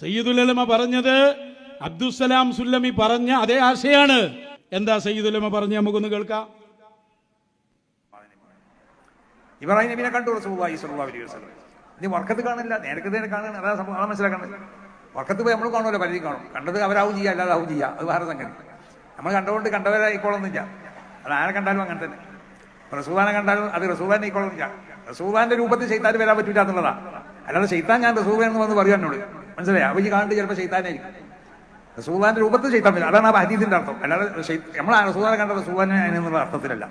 സയ്യിദുലമ പറഞ്ഞത് അബ്ദുസലാം സുല്ലമി പറഞ്ഞ അതേ ആശയാണ്. എന്താ സയ്യിദുലമ പറഞ്ഞ? നമുക്കൊന്ന് കേൾക്കാം. ഇബ്രാഹിം നബിനെ കണ്ടു സ്വല്ലല്ലാഹു അലൈഹി വസല്ലം. വർക്കത്ത് കാണില്ല നേരത്തെ നേരെ കാണുകയാണ് അതാ സംഭവം. അതാ വർക്കത്ത് പോയി നമ്മൾ കാണുമല്ലോ പരിധി കാണും. കണ്ടത് അവരാവും ചെയ്യുക അല്ലാതെ ആവും ചെയ്യുക അത് വേറെ സംഗതി. നമ്മൾ കണ്ടുകൊണ്ട് കണ്ടവരായിക്കോളൊന്നുമില്ല അത് ആരെ കണ്ടാലും അങ്ങനെ തന്നെ. റസൂബാനെ കണ്ടാലും അത് റസൂലാനെ ആയിക്കോളൊന്നുമില്ല റസൂബാന്റെ രൂപത്തിൽ ചെയ്താൽ വരാൻ പറ്റില്ല എന്നുള്ളതാ. അല്ലാതെ ചെയ്താൻ ഞാൻ റസൂലെന്ന് വന്ന് പറയും എന്നോട്. മനസ്സിലായി? ഈ കാണുന്നത് ചിലപ്പോൾ ചെയ്താനായിരിക്കും റസൂദാന്റെ രൂപത്തിൽ ചെയ്താൻ പറ്റില്ല. അതാണ് ആ ഹദീസിന്റെ അർത്ഥം. അല്ലാതെ നമ്മൾ റസൂദാനെ കണ്ട റസൂദാനെ എന്നുള്ള അർത്ഥത്തിലല്ല.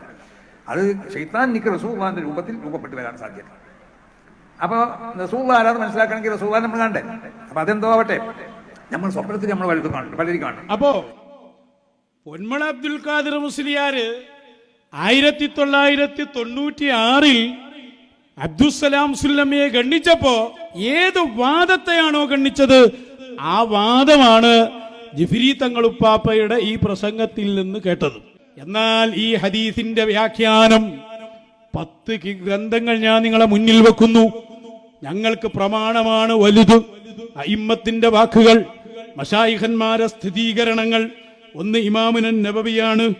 അത് ഷെയ്ത്താൻ നിക്ക് റസൂള്ളാന്റെ രൂപത്തിൽ രൂപപ്പെട്ട് വരാൻ സാധ്യത. അപ്പൊ റസൂള്ള മനസ്സിലാക്കണമെങ്കിൽ റസൂദാൻ നമ്മൾ കണ്ടേ. അപ്പൊ അതെന്തോ ആവട്ടെ? നമ്മൾ സ്വപ്നത്തിൽ നമ്മൾ വലുത് കാണും പലരും കാണും അപ്പോ പൊന്മള അബ്ദുൽ ഖാദിർ മുസ്ലിയാര് ആയിരത്തി തൊള്ളായിരത്തി തൊണ്ണൂറ്റി ആറിൽ അബ്ദുസലാം സുല്ലമ്മയെ ഗണ്ണിച്ചപ്പോ ഏത് വാദത്തെയാണോ ഗണ്ണിച്ചത്? ആ വാദമാണ് ജിഫിരി തങ്ങളുപ്പാപ്പയുടെ ഈ പ്രസംഗത്തിൽ നിന്ന് കേട്ടത്. എന്നാൽ ഈ ഹദീസിന്റെ വ്യാഖ്യാനം പത്ത് ഗ്രന്ഥങ്ങൾ ഞാൻ നിങ്ങളെ മുന്നിൽ വെക്കുന്നു. ഞങ്ങൾക്ക് പ്രമാണമാണ് വലുത്. അയിമ്മത്തിന്റെ വാക്കുകൾ മഷായിഖന്മാരെ സ്ഥിരീകരണങ്ങൾ ഒന്ന് ഇമാമുനൻ നബവിയാണ്.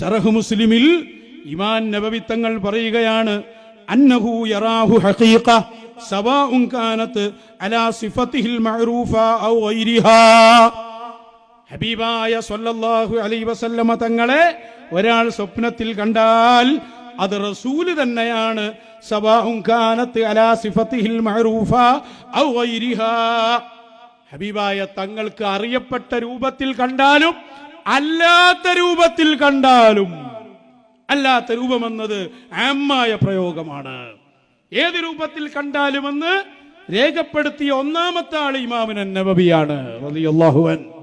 ഷറഹ് മുസ്ലിമിൽ ഇമാൻ നബവി തങ്ങൾ പറയുകയാണ് അന്നഹു യറാഹു ഹഖീഖ. അലാ ഹബീബായ സല്ലല്ലാഹു അലൈഹി വസല്ലമ തങ്ങളെ ഒരാൾ സ്വപ്നത്തിൽ കണ്ടാൽ അത് റസൂൽ തന്നെയാണ്. അലാ ഹബീബായ തങ്ങൾക്ക് അറിയപ്പെട്ട രൂപത്തിൽ കണ്ടാലും അല്ലാത്ത രൂപത്തിൽ കണ്ടാലും അല്ലാത്ത രൂപമെന്നത് ആമായ പ്രയോഗമാണ്. ഏത് രൂപത്തിൽ കണ്ടാലുമെന്ന് രേഖപ്പെടുത്തിയ ഒന്നാമത്തെ ആൾ ഇമാമിൻ നബബിയാണ് റളിയല്ലാഹു അൻഹു.